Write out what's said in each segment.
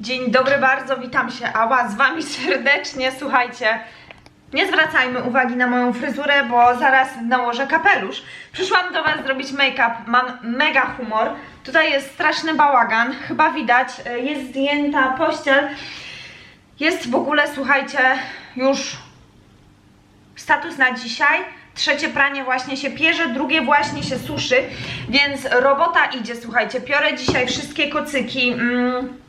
Dzień dobry bardzo, witam się Ała, z wami serdecznie, słuchajcie nie zwracajmy uwagi na moją fryzurę, bo zaraz nałożę kapelusz. Przyszłam do was zrobić make-up, mam mega humor. Tutaj jest straszny bałagan, chyba widać, jest zdjęta pościel. Jest w ogóle, słuchajcie, już status na dzisiaj. Trzecie pranie właśnie się pierze, drugie właśnie się suszy, więc robota idzie, słuchajcie. Piorę dzisiaj wszystkie kocyki. Mm,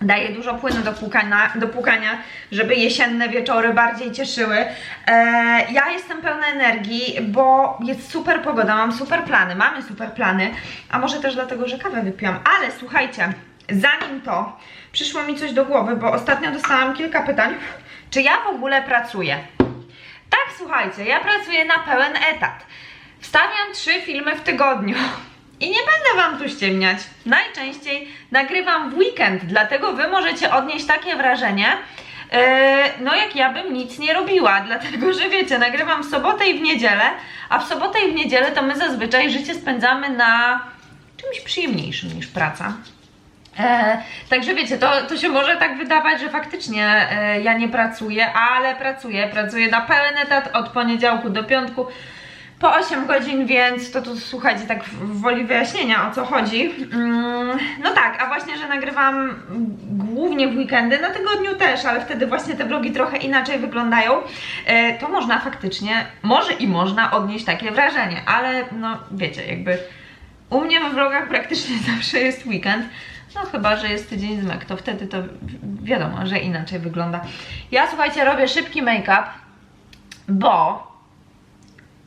daję dużo płynu do płukania, do płukania, żeby jesienne wieczory bardziej cieszyły. E, ja jestem pełna energii, bo jest super pogoda, mam super plany, mamy super plany, a może też dlatego, że kawę wypiłam. Ale słuchajcie, zanim to, przyszło mi coś do głowy, bo ostatnio dostałam kilka pytań, czy ja w ogóle pracuję. Tak, słuchajcie, ja pracuję na pełen etat. Wstawiam trzy filmy w tygodniu. I nie będę wam tu ściemniać. Najczęściej nagrywam w weekend, dlatego wy możecie odnieść takie wrażenie, yy, no jak ja bym nic nie robiła, dlatego że wiecie, nagrywam w sobotę i w niedzielę, a w sobotę i w niedzielę to my zazwyczaj życie spędzamy na czymś przyjemniejszym niż praca. E, także wiecie, to, to się może tak wydawać, że faktycznie e, ja nie pracuję, ale pracuję. Pracuję na pełen etat od poniedziałku do piątku po 8 godzin, więc to tu słuchajcie, tak w woli wyjaśnienia o co chodzi. Mm, no tak, a właśnie, że nagrywam głównie w weekendy, na tygodniu też, ale wtedy właśnie te vlogi trochę inaczej wyglądają. E, to można faktycznie, może i można odnieść takie wrażenie, ale no wiecie, jakby u mnie we vlogach praktycznie zawsze jest weekend. No chyba, że jest tydzień z mek, to wtedy to wi- wiadomo, że inaczej wygląda. Ja słuchajcie, robię szybki make-up, bo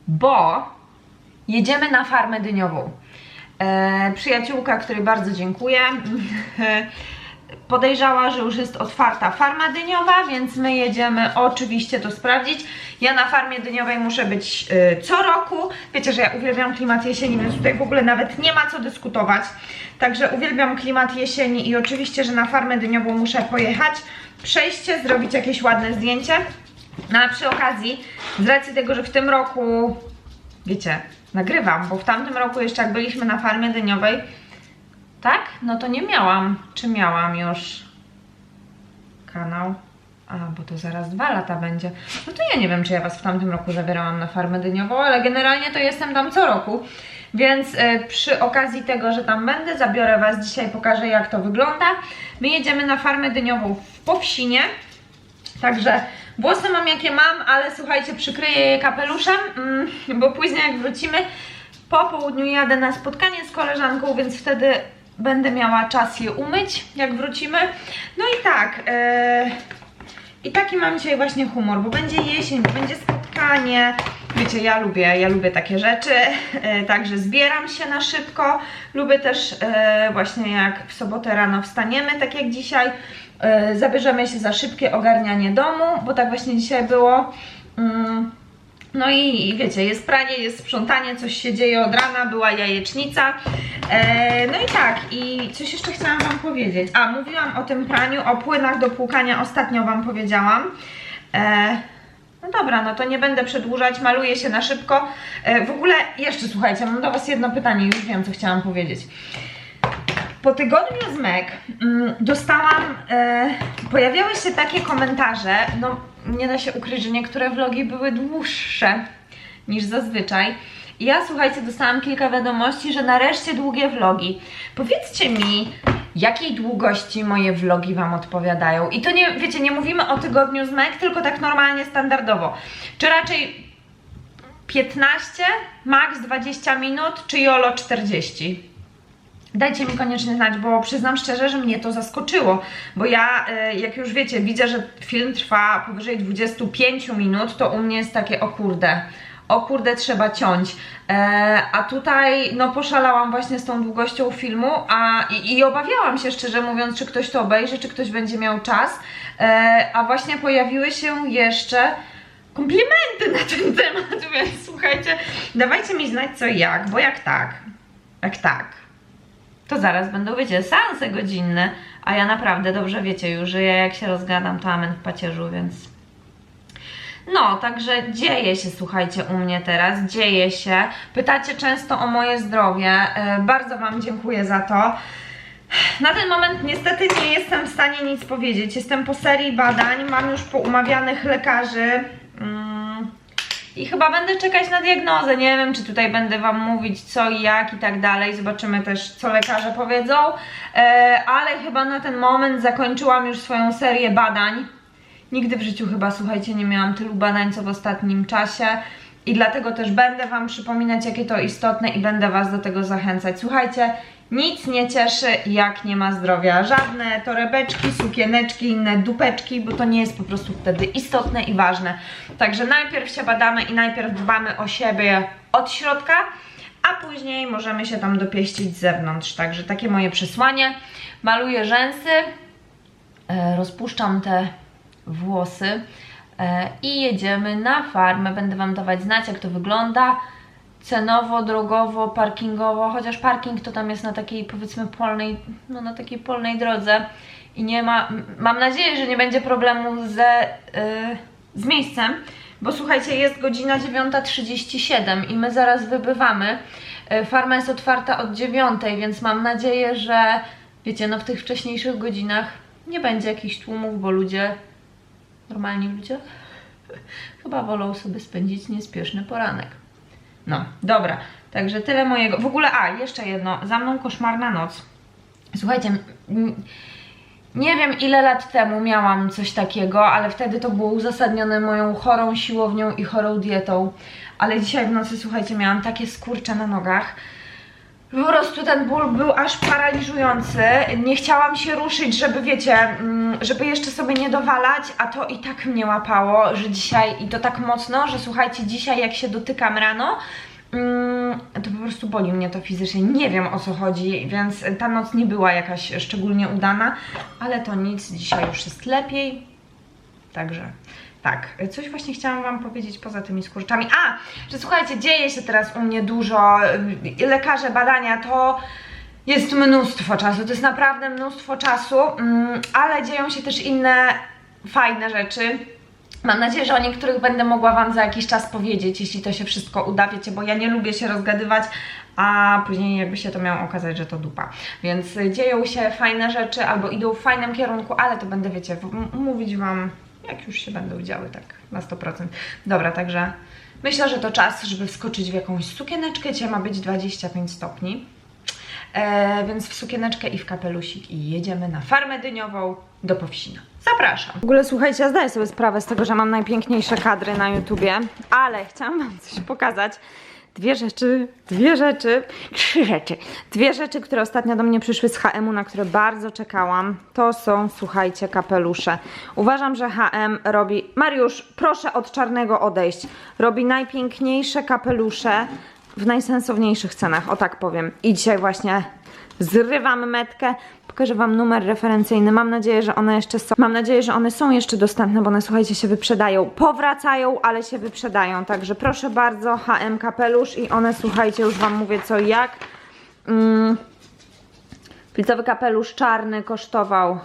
bo jedziemy na farmę dyniową. E, przyjaciółka, której bardzo dziękuję, podejrzała, że już jest otwarta farma dyniowa, więc my jedziemy oczywiście to sprawdzić. Ja na farmie dyniowej muszę być e, co roku. Wiecie, że ja uwielbiam klimat jesieni, więc tutaj w ogóle nawet nie ma co dyskutować. Także uwielbiam klimat jesieni i oczywiście, że na farmę dyniową muszę pojechać, przejście, zrobić jakieś ładne zdjęcie. No a przy okazji, z racji tego, że w tym roku, wiecie, nagrywam, bo w tamtym roku jeszcze jak byliśmy na farmie dyniowej, tak? No to nie miałam. Czy miałam już kanał? A, bo to zaraz dwa lata będzie. No to ja nie wiem, czy ja Was w tamtym roku zabierałam na farmę dyniową, ale generalnie to jestem tam co roku. Więc e, przy okazji tego, że tam będę, zabiorę Was dzisiaj, pokażę jak to wygląda. My jedziemy na farmę dyniową w Powsinie. Także włosy mam jakie mam, ale słuchajcie, przykryję je kapeluszem, mm, bo później jak wrócimy, po południu jadę na spotkanie z koleżanką, więc wtedy będę miała czas je umyć, jak wrócimy. No i tak, e, i taki mam dzisiaj właśnie humor, bo będzie jesień, będzie spotkanie. Wiecie, ja lubię, ja lubię takie rzeczy, e, także zbieram się na szybko. Lubię też e, właśnie jak w sobotę rano wstaniemy, tak jak dzisiaj, zabierzemy się za szybkie ogarnianie domu, bo tak właśnie dzisiaj było. Mm. No i, wiecie, jest pranie, jest sprzątanie, coś się dzieje od rana, była jajecznica. E, no i tak, i coś jeszcze chciałam Wam powiedzieć. A, mówiłam o tym praniu, o płynach do płukania, ostatnio Wam powiedziałam. E, no dobra, no to nie będę przedłużać, maluję się na szybko. E, w ogóle, jeszcze słuchajcie, mam do Was jedno pytanie, już wiem, co chciałam powiedzieć. Po tygodniu z Meg mm, dostałam, e, pojawiały się takie komentarze, no nie da się ukryć, że niektóre vlogi były dłuższe niż zazwyczaj. I ja słuchajcie, dostałam kilka wiadomości, że nareszcie długie vlogi. Powiedzcie mi, jakiej długości moje vlogi Wam odpowiadają. I to nie, wiecie, nie mówimy o tygodniu z Meg, tylko tak normalnie, standardowo. Czy raczej 15, max 20 minut, czy jolo 40? Dajcie mi koniecznie znać, bo przyznam szczerze, że mnie to zaskoczyło, bo ja, e, jak już wiecie, widzę, że film trwa powyżej 25 minut, to u mnie jest takie, o kurde, o kurde, trzeba ciąć. E, a tutaj, no, poszalałam właśnie z tą długością filmu, a i, i obawiałam się, szczerze mówiąc, czy ktoś to obejrzy, czy ktoś będzie miał czas, e, a właśnie pojawiły się jeszcze komplementy na ten temat, więc słuchajcie, dawajcie mi znać co i jak, bo jak tak, jak tak, to zaraz będą, wiecie, seanse godzinne, a ja naprawdę dobrze wiecie już, że ja jak się rozgadam, to amen w pacierzu, więc... No, także dzieje się, słuchajcie, u mnie teraz, dzieje się. Pytacie często o moje zdrowie, e, bardzo Wam dziękuję za to. Na ten moment niestety nie jestem w stanie nic powiedzieć. Jestem po serii badań, mam już poumawianych lekarzy. I chyba będę czekać na diagnozę. Nie wiem, czy tutaj będę Wam mówić co i jak i tak dalej. Zobaczymy też, co lekarze powiedzą. E, ale chyba na ten moment zakończyłam już swoją serię badań. Nigdy w życiu chyba, słuchajcie, nie miałam tylu badań, co w ostatnim czasie. I dlatego też będę Wam przypominać, jakie to istotne i będę Was do tego zachęcać. Słuchajcie, nic nie cieszy, jak nie ma zdrowia. Żadne torebeczki, sukieneczki, inne dupeczki, bo to nie jest po prostu wtedy istotne i ważne. Także najpierw się badamy i najpierw dbamy o siebie od środka, a później możemy się tam dopieścić z zewnątrz. Także takie moje przesłanie. Maluję rzęsy, e, rozpuszczam te włosy e, i jedziemy na farmę. Będę Wam dawać znać, jak to wygląda cenowo, drogowo, parkingowo, chociaż parking to tam jest na takiej powiedzmy polnej, no na takiej polnej drodze i nie ma, mam nadzieję, że nie będzie problemu ze, y, z miejscem, bo słuchajcie, jest godzina 9.37 i my zaraz wybywamy. Y, Farma jest otwarta od 9, więc mam nadzieję, że wiecie, no w tych wcześniejszych godzinach nie będzie jakichś tłumów, bo ludzie, normalni ludzie, chyba wolą sobie spędzić niespieszny poranek. No, dobra. Także tyle mojego. W ogóle, a, jeszcze jedno. Za mną koszmarna noc. Słuchajcie, nie wiem ile lat temu miałam coś takiego, ale wtedy to było uzasadnione moją chorą siłownią i chorą dietą. Ale dzisiaj w nocy, słuchajcie, miałam takie skurcze na nogach. Po prostu ten ból był aż paraliżujący. Nie chciałam się ruszyć, żeby wiecie, mm, żeby jeszcze sobie nie dowalać, a to i tak mnie łapało, że dzisiaj i to tak mocno, że słuchajcie, dzisiaj jak się dotykam rano, mm, to po prostu boli mnie to fizycznie. Nie wiem o co chodzi, więc ta noc nie była jakaś szczególnie udana, ale to nic, dzisiaj już jest lepiej. Także tak, coś właśnie chciałam Wam powiedzieć poza tymi skurczami. A, że słuchajcie, dzieje się teraz u mnie dużo, y, lekarze, badania, to jest mnóstwo czasu, to jest naprawdę mnóstwo czasu, mm, ale dzieją się też inne fajne rzeczy. Mam nadzieję, że o niektórych będę mogła Wam za jakiś czas powiedzieć, jeśli to się wszystko uda, wiecie, bo ja nie lubię się rozgadywać, a później jakby się to miało okazać, że to dupa. Więc y, dzieją się fajne rzeczy albo idą w fajnym kierunku, ale to będę, wiecie, mówić Wam, jak już się będą działy, tak na 100%. Dobra, także myślę, że to czas, żeby wskoczyć w jakąś sukieneczkę. Dzisiaj ma być 25 stopni. E, więc w sukieneczkę i w kapelusik i jedziemy na farmę dyniową do Powsina. Zapraszam. W ogóle słuchajcie, ja zdaję sobie sprawę z tego, że mam najpiękniejsze kadry na YouTubie, ale chciałam wam coś pokazać. Dwie rzeczy, dwie rzeczy, trzy rzeczy. Dwie rzeczy, które ostatnio do mnie przyszły z HM-u, na które bardzo czekałam. To są, słuchajcie, kapelusze. Uważam, że HM robi... Mariusz, proszę od czarnego odejść. Robi najpiękniejsze kapelusze w najsensowniejszych cenach, o tak powiem. I dzisiaj właśnie zrywam metkę, pokażę wam numer referencyjny. Mam nadzieję, że one jeszcze są. Mam nadzieję, że one są jeszcze dostępne, bo one słuchajcie się wyprzedają. Powracają, ale się wyprzedają. Także proszę bardzo, HM kapelusz i one słuchajcie, już wam mówię co i jak. Mm. Filcowy kapelusz czarny kosztował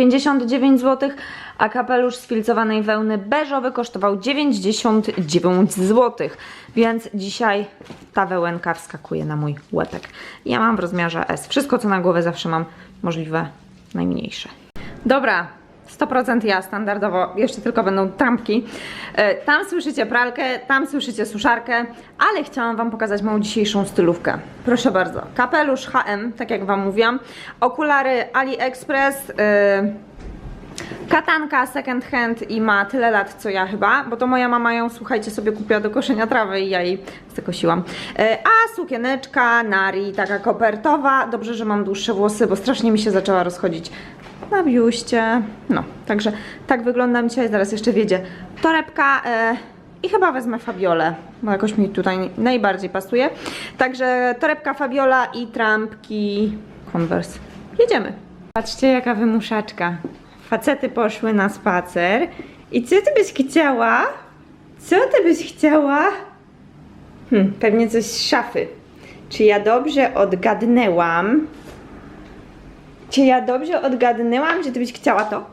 59 zł, a kapelusz z filcowanej wełny beżowy kosztował 99 zł. Więc dzisiaj ta wełenka wskakuje na mój łepek. Ja mam w rozmiarze S. Wszystko co na głowę zawsze mam możliwe najmniejsze. Dobra, 100% ja standardowo, jeszcze tylko będą trampki. E, Tam słyszycie pralkę, tam słyszycie suszarkę, ale chciałam Wam pokazać moją dzisiejszą stylówkę. Proszę bardzo, kapelusz HM, tak jak Wam mówiłam, okulary AliExpress, yy, Katanka second hand i ma tyle lat co ja chyba, bo to moja mama ją, słuchajcie, sobie kupiła do koszenia trawy i ja jej zakosiłam. E, A sukieneczka Nari, taka kopertowa. Dobrze, że mam dłuższe włosy, bo strasznie mi się zaczęła rozchodzić na biuście. No, także tak wyglądam dzisiaj. Zaraz jeszcze wiedzie torebka e, i chyba wezmę Fabiolę, bo jakoś mi tutaj najbardziej pasuje. Także torebka Fabiola i trampki Converse. Jedziemy. Patrzcie, jaka wymuszaczka. Facety poszły na spacer. I co ty byś chciała? Co ty byś chciała? Hm, pewnie coś z szafy. Czy ja dobrze odgadnęłam? Czy ja dobrze odgadnęłam, że ty byś chciała to?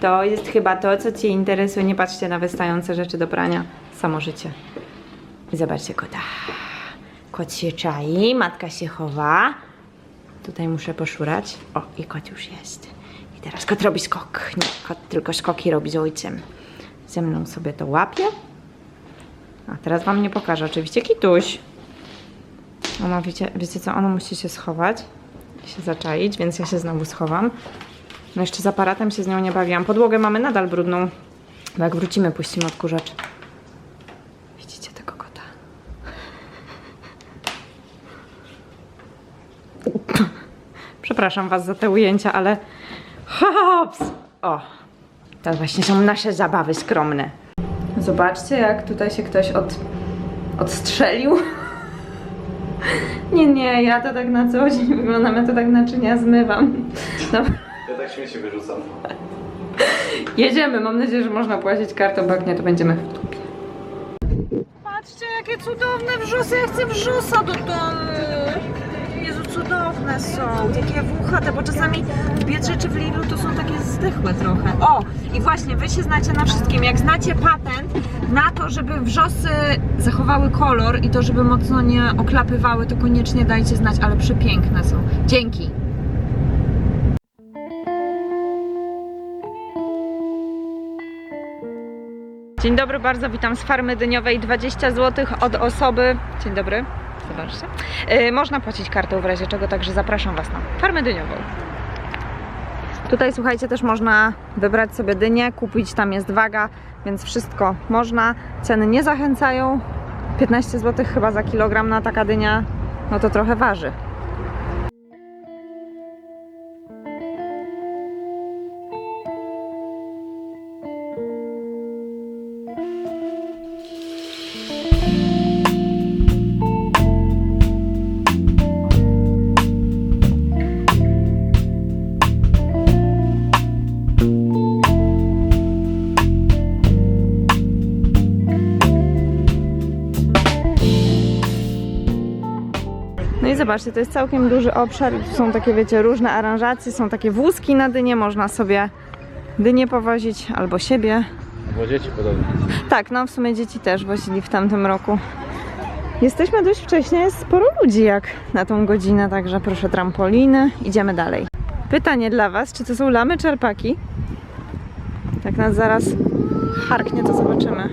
To jest chyba to, co cię interesuje. Nie patrzcie na wystające rzeczy do prania. Samo życie. Zobaczcie kota. Kot się czai, matka się chowa. tutaj muszę poszurać. O, i kot już jest. I teraz kot robi skok. Nie, kot tylko skoki robi z ojcem. Ze mną sobie to łapie. A teraz wam nie pokażę oczywiście kituś. Ona, wiecie, wiecie co, ona musi się schować, się zaczaić, więc ja się znowu schowam. No jeszcze z aparatem się z nią nie bawiłam. Podłogę mamy nadal brudną, jak wrócimy, puścimy odkurzacz. Widzicie tego kota? Przepraszam was za te ujęcia, ale hops! O, to właśnie są nasze zabawy skromne. Zobaczcie, jak tutaj się ktoś od, odstrzelił. Nie, nie, ja to tak na co dzień wyglądam, ja to tak naczynia zmywam. No, Ja tak śmieci wyrzucam. jedziemy, mam nadzieję, że można płacić kartą, bo jak nie, to będziemy w dupie. Patrzcie, jakie cudowne wrzosy, ja chcę wrzosa do domu. Jezu, cudowne są, takie włochate, bo czasami w Biedrze czy w Lidlu to są takie zdechłe trochę. O, i właśnie, wy się znacie na wszystkim. Jak znacie patent na to, żeby wrzosy zachowały kolor i to, żeby mocno nie oklapywały, to koniecznie dajcie znać, ale przepiękne są. Dzięki. Dzień dobry, bardzo witam z farmy dyniowej. 20 zł od osoby. Dzień dobry, zobaczcie. Yy, można płacić kartą w razie czego, także zapraszam Was na farmę dyniową. Tutaj słuchajcie, też można wybrać sobie dynię, kupić, tam jest waga, więc wszystko można. Ceny nie zachęcają. 15 zł chyba za kilogram na taka dynia, no to trochę waży. Zobaczcie, to jest całkiem duży obszar. Tu są takie, wiecie, różne aranżacje, są takie wózki na dynie, można sobie dynie powozić albo siebie. Bo dzieci podobnie. Tak, no w sumie dzieci też wozili w tamtym roku. Jesteśmy dość wcześnie, jest sporo ludzi jak na tą godzinę, także proszę trampoliny. Idziemy dalej. Pytanie dla Was, czy to są lamy czy alpaki? Jak nas zaraz harknie, to zobaczymy.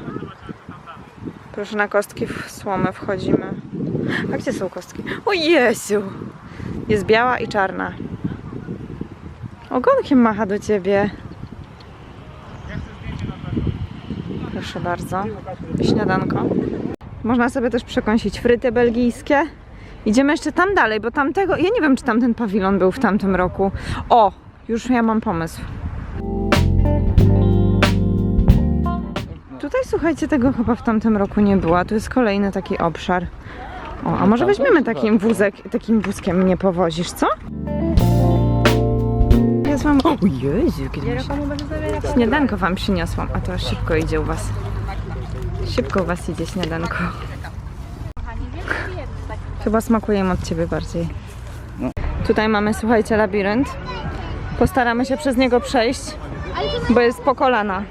Proszę, na kostki w słomę wchodzimy. A gdzie są kostki? O Jezu! Jest biała i czarna. Ogonkiem macha do Ciebie. Proszę bardzo. Śniadanko. Można sobie też przekąsić fryty belgijskie. Idziemy jeszcze tam dalej, bo tamtego. Ja nie wiem, czy tamten pawilon był w tamtym roku. O, już ja mam pomysł. Tutaj słuchajcie, tego chyba w tamtym roku nie było. Tu jest kolejny taki obszar. O, a może weźmiemy takim wózek, takim wózkiem mnie powozisz, co? Ja mam. O Jezu, kiedy mi się... Śniadanko wam przyniosłam, a to szybko idzie u was. Szybko u was idzie śniadanko. Chyba smakuje im od ciebie bardziej. Tutaj mamy, słuchajcie, labirynt. Postaramy się przez niego przejść, bo jest po kolana.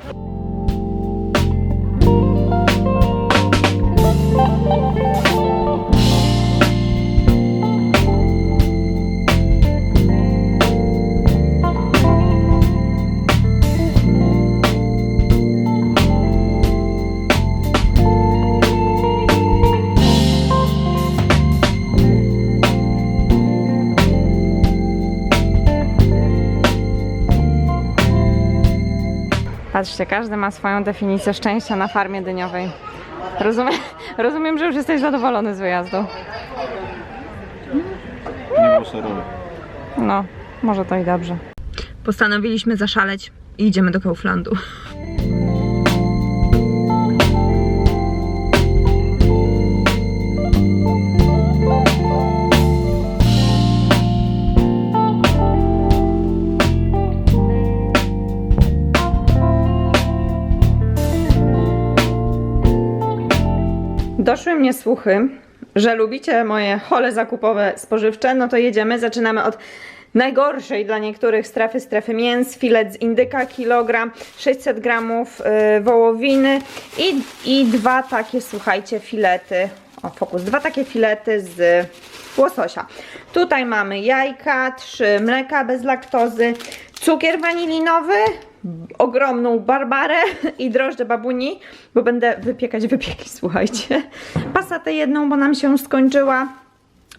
Patrzcie, każdy ma swoją definicję szczęścia na farmie dyniowej. Rozumiem, rozumiem że już jesteś zadowolony z wyjazdu. Nie było szerowy. No, może to i dobrze. Postanowiliśmy zaszaleć i idziemy do Kauflandu. Doszły mnie słuchy, że lubicie moje hole zakupowe spożywcze, no to jedziemy. Zaczynamy od najgorszej dla niektórych strefy, strefy mięs, filet z indyka, kilogram, 600 gramów y, wołowiny i, i dwa takie, słuchajcie, filety, o fokus, dwa takie filety z łososia. Tutaj mamy jajka, trzy mleka bez laktozy, cukier wanilinowy, ogromną barbarę i drożdże babuni, bo będę wypiekać wypieki, słuchajcie. Pasatę jedną, bo nam się skończyła.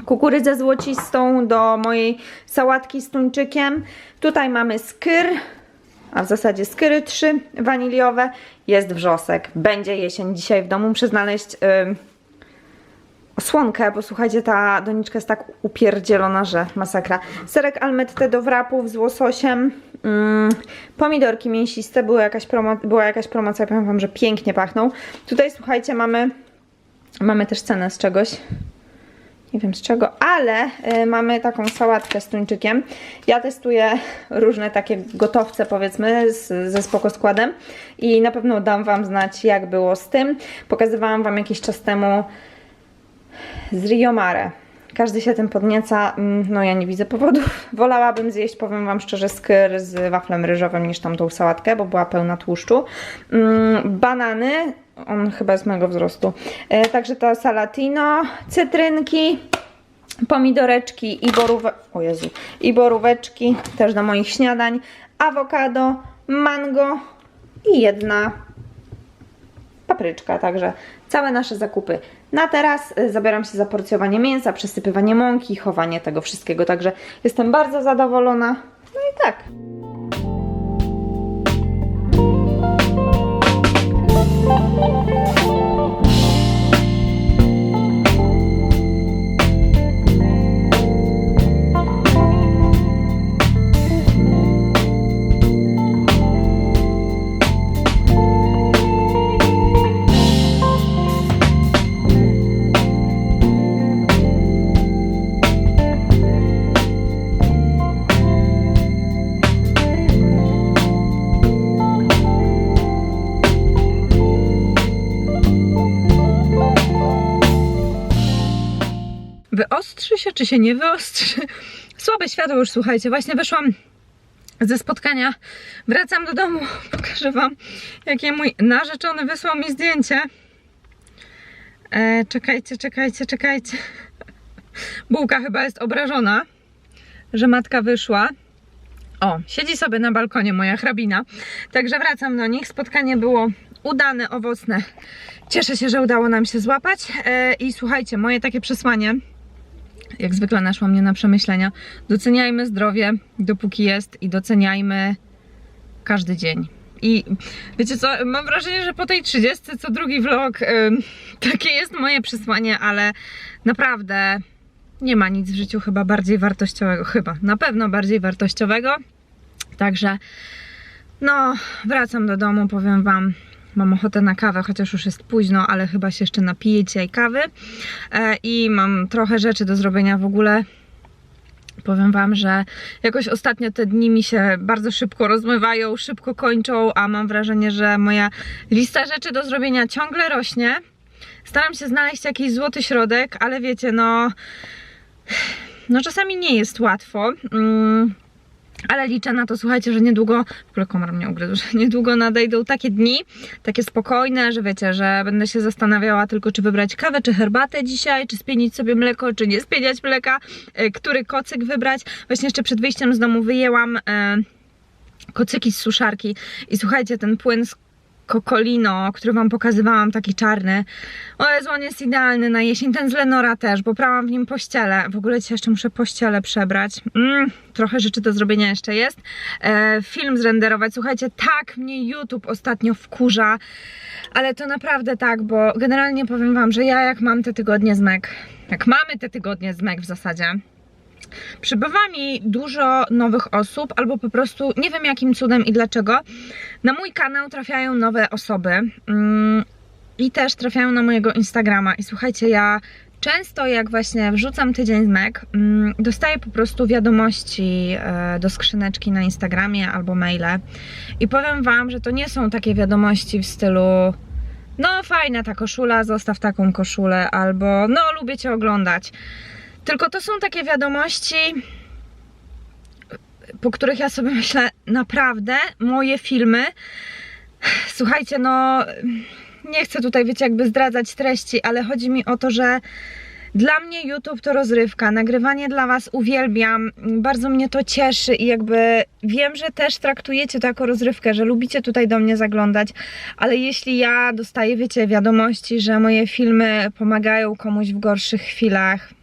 Kukurydzę złocistą do mojej sałatki z tuńczykiem. Tutaj mamy skyr, a w zasadzie skyry trzy waniliowe. Jest wrzosek. Będzie jesień dzisiaj w domu. Muszę znaleźć... ym, osłonkę, bo słuchajcie, ta doniczka jest tak upierdzielona, że masakra. Serek almette do wrapów z łososiem, mm, pomidorki mięsiste, była jakaś, promo- była jakaś promocja, powiem wam, że pięknie pachną. Tutaj słuchajcie, mamy, mamy też cenę z czegoś. Nie wiem z czego, ale y, mamy taką sałatkę z tuńczykiem. Ja testuję różne takie gotowce, powiedzmy, z, ze spoko składem i na pewno dam Wam znać, jak było z tym. Pokazywałam Wam jakiś czas temu z Rio Mare. Każdy się tym podnieca, mm, no ja nie widzę powodów. Wolałabym zjeść, powiem Wam szczerze, skyr z waflem ryżowym niż tamtą sałatkę, bo była pełna tłuszczu. Mm, Banany, on chyba jest mego wzrostu. E, Także to salatino, cytrynki, pomidoreczki i borówę... O Jezu. I boróweczki też do moich śniadań, awokado, mango i jedna papryczka, także całe nasze zakupy. Na teraz y, zabieram się za porcjowanie mięsa, przesypywanie mąki, chowanie tego wszystkiego, także jestem bardzo zadowolona. No i tak. Wyostrzy się, czy się nie wyostrzy? Słabe światło już, słuchajcie, właśnie wyszłam ze spotkania, wracam do domu, pokażę wam, jakie mój narzeczony wysłał mi zdjęcie. E, czekajcie, czekajcie, czekajcie. Bułka chyba jest obrażona, że matka wyszła. O, siedzi sobie na balkonie moja hrabina. Także wracam do nich. Spotkanie było udane, owocne. Cieszę się, że udało nam się złapać. E, I słuchajcie, moje takie przesłanie, jak zwykle naszło mnie na przemyślenia. Doceniajmy zdrowie, dopóki jest i doceniajmy każdy dzień. I wiecie co, mam wrażenie, że po tej 30 co drugi vlog ym, takie jest moje przesłanie, ale naprawdę nie ma nic w życiu chyba bardziej wartościowego, chyba, na pewno bardziej wartościowego. Także no, wracam do domu, powiem wam, mam ochotę na kawę, chociaż już jest późno, ale chyba się jeszcze napiję dzisiaj kawy e, i mam trochę rzeczy do zrobienia w ogóle. Powiem Wam, że jakoś ostatnio te dni mi się bardzo szybko rozmywają, szybko kończą, a mam wrażenie, że moja lista rzeczy do zrobienia ciągle rośnie. Staram się znaleźć jakiś złoty środek, ale wiecie, no. No, czasami nie jest łatwo. Mm, ale liczę na to, słuchajcie, że niedługo, w ogóle komar mnie ugryzł, że niedługo nadejdą takie dni, takie spokojne, że wiecie, że będę się zastanawiała tylko, czy wybrać kawę, czy herbatę dzisiaj, czy spienić sobie mleko, czy nie spieniać mleka, e, który kocyk wybrać. Właśnie jeszcze przed wyjściem z domu wyjęłam e, kocyki z suszarki i słuchajcie, ten płyn z Kokolino, który wam pokazywałam, taki czarny. O Jezu, on jest idealny na jesień. Ten z Lenora też, bo prałam w nim pościele. W ogóle dzisiaj jeszcze muszę pościele przebrać. Mm, trochę rzeczy do zrobienia jeszcze jest. E, film zrenderować. Słuchajcie, tak mnie YouTube ostatnio wkurza, ale to naprawdę tak, bo generalnie powiem wam, że ja jak mam te tygodnie z Mac, jak mamy te tygodnie z Mac w zasadzie, przybywa mi dużo nowych osób, albo po prostu nie wiem jakim cudem i dlaczego. Na mój kanał trafiają nowe osoby mm, i też trafiają na mojego Instagrama. I słuchajcie, ja często jak właśnie wrzucam tydzień z Mac, mm, dostaję po prostu wiadomości e, do skrzyneczki na Instagramie albo maile. I powiem Wam, że to nie są takie wiadomości w stylu no fajna ta koszula, zostaw taką koszulę, albo no lubię Cię oglądać. Tylko to są takie wiadomości, po których ja sobie myślę, naprawdę moje filmy, słuchajcie, no nie chcę tutaj, wiecie, jakby zdradzać treści, ale chodzi mi o to, że dla mnie YouTube to rozrywka, nagrywanie dla Was uwielbiam, bardzo mnie to cieszy i jakby wiem, że też traktujecie to jako rozrywkę, że lubicie tutaj do mnie zaglądać, ale jeśli ja dostaję, wiecie, wiadomości, że moje filmy pomagają komuś w gorszych chwilach,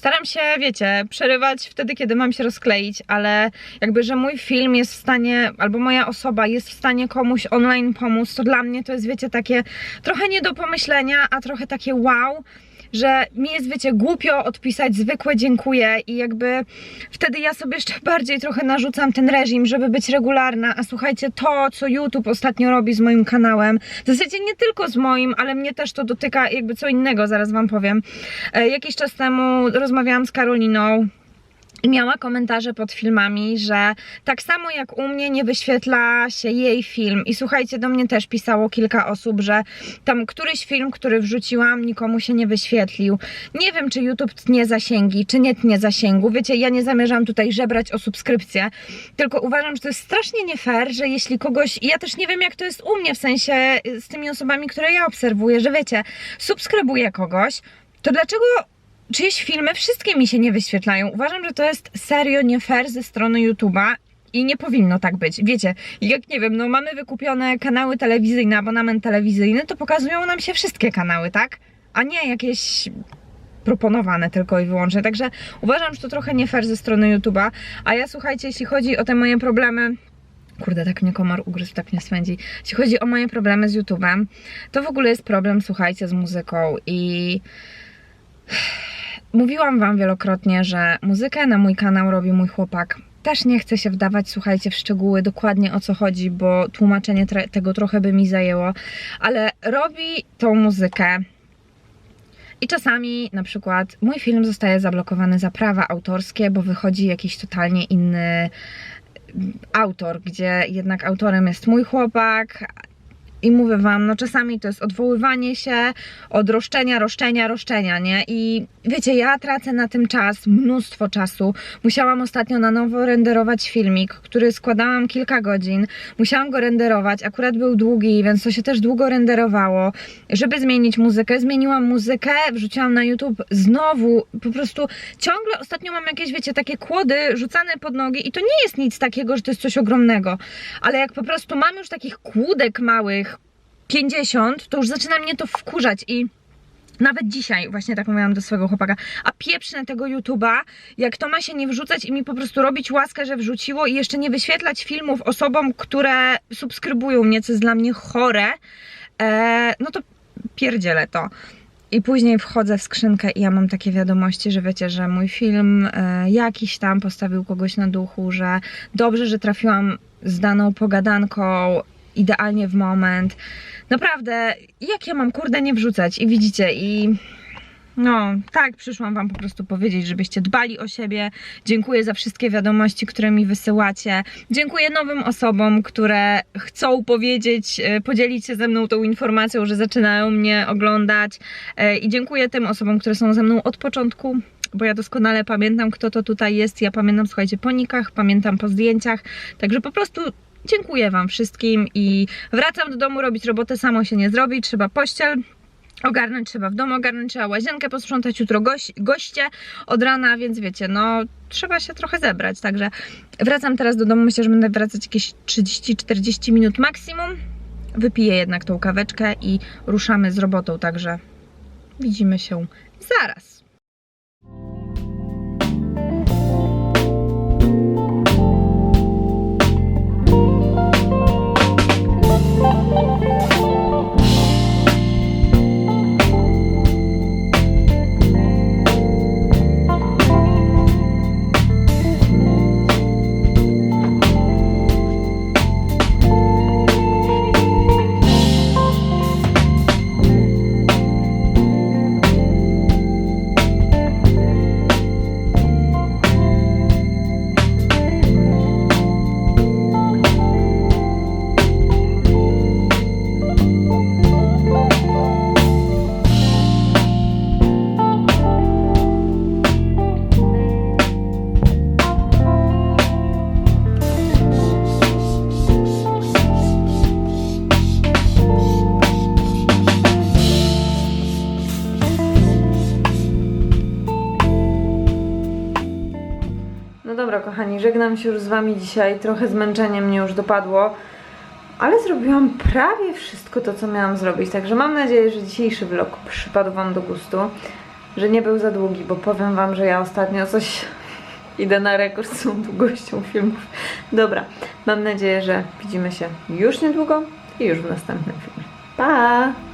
Staram się, wiecie, przerywać wtedy, kiedy mam się rozkleić, ale jakby, że mój film jest w stanie, albo moja osoba jest w stanie komuś online pomóc, to dla mnie to jest, wiecie, takie trochę nie do pomyślenia, a trochę takie wow, że mi jest, wiecie, głupio odpisać zwykłe dziękuję i jakby wtedy ja sobie jeszcze bardziej trochę narzucam ten reżim, żeby być regularna, a słuchajcie, to, co YouTube ostatnio robi z moim kanałem, w zasadzie nie tylko z moim, ale mnie też to dotyka jakby co innego, zaraz wam powiem. E, Jakiś czas temu rozmawiałam z Karoliną, miała komentarze pod filmami, że tak samo jak u mnie nie wyświetla się jej film. I słuchajcie, do mnie też pisało kilka osób, że tam któryś film, który wrzuciłam, nikomu się nie wyświetlił. Nie wiem, czy YouTube tnie zasięgi, czy nie tnie zasięgu. Wiecie, ja nie zamierzam tutaj żebrać o subskrypcję, tylko uważam, że to jest strasznie nie fair, że jeśli kogoś. Ja też nie wiem, jak to jest u mnie, w sensie y, z tymi osobami, które ja obserwuję, że wiecie, subskrybuję kogoś, to dlaczego czyjeś filmy wszystkie mi się nie wyświetlają. Uważam, że to jest serio nie fair ze strony YouTube'a. I nie powinno tak być. Wiecie, jak nie wiem, no mamy wykupione kanały telewizyjne, abonament telewizyjny, to pokazują nam się wszystkie kanały, tak? A nie jakieś proponowane tylko i wyłącznie. Także uważam, że to trochę nie fair ze strony YouTube'a. A ja słuchajcie, jeśli chodzi o te moje problemy, Kurde, tak mnie komar ugryzł, tak mnie swędzi. Jeśli chodzi o moje problemy z YouTube'em, to w ogóle jest problem, słuchajcie, z muzyką i Mówiłam Wam wielokrotnie, że muzykę na mój kanał robi mój chłopak. Też nie chcę się wdawać, słuchajcie, w szczegóły dokładnie o co chodzi, bo tłumaczenie tego trochę by mi zajęło, ale robi tą muzykę. I czasami na przykład mój film zostaje zablokowany za prawa autorskie, bo wychodzi jakiś totalnie inny autor, gdzie jednak autorem jest mój chłopak. I mówię wam, no czasami to jest odwoływanie się od roszczenia, roszczenia, roszczenia, nie? I wiecie, ja tracę na tym czas, mnóstwo czasu. Musiałam ostatnio na nowo renderować filmik, który składałam kilka godzin. Musiałam go renderować, akurat był długi, więc to się też długo renderowało. Żeby zmienić muzykę, zmieniłam muzykę, wrzuciłam na YouTube znowu, po prostu ciągle ostatnio mam jakieś, wiecie, takie kłody rzucane pod nogi i to nie jest nic takiego, że to jest coś ogromnego, ale jak po prostu mam już takich kłódek małych, 50, to już zaczyna mnie to wkurzać i nawet dzisiaj właśnie tak mówiłam do swojego chłopaka, a pieprzne tego YouTube'a, jak to ma się nie wrzucać i mi po prostu robić łaskę, że wrzuciło i jeszcze nie wyświetlać filmów osobom, które subskrybują mnie, co jest dla mnie chore, e, no to pierdzielę to. I później wchodzę w skrzynkę i ja mam takie wiadomości, że wiecie, że mój film e, jakiś tam postawił kogoś na duchu, że dobrze, że trafiłam z daną pogadanką idealnie w moment. Naprawdę, jak ja mam kurde nie wrzucać? I widzicie, i no, tak, przyszłam Wam po prostu powiedzieć, żebyście dbali o siebie. Dziękuję za wszystkie wiadomości, które mi wysyłacie. Dziękuję nowym osobom, które chcą powiedzieć, e, podzielić się ze mną tą informacją, że zaczynają mnie oglądać. E, I dziękuję tym osobom, które są ze mną od początku. Bo ja doskonale pamiętam, kto to tutaj jest. Ja pamiętam, słuchajcie, po nikach, pamiętam po zdjęciach. Także po prostu dziękuję Wam wszystkim i wracam do domu. Robić robotę, samo się nie zrobi. Trzeba pościel ogarnąć trzeba w domu, ogarnąć trzeba łazienkę, posprzątać. Jutro goś, goście od rana, więc wiecie, no trzeba się trochę zebrać, także wracam teraz do domu, myślę, że będę wracać jakieś 30-40 minut maksimum, wypiję jednak tą kaweczkę i ruszamy z robotą, także widzimy się zaraz. Dobra, kochani, żegnam się już z Wami dzisiaj. Trochę zmęczenie mnie już dopadło, ale zrobiłam prawie wszystko to, co miałam zrobić. Także mam nadzieję, że dzisiejszy vlog przypadł Wam do gustu, że nie był za długi, bo powiem Wam, że ja ostatnio coś idę na rekord z tą długością filmów. Dobra, mam nadzieję, że widzimy się już niedługo i już w następnym filmie. Pa!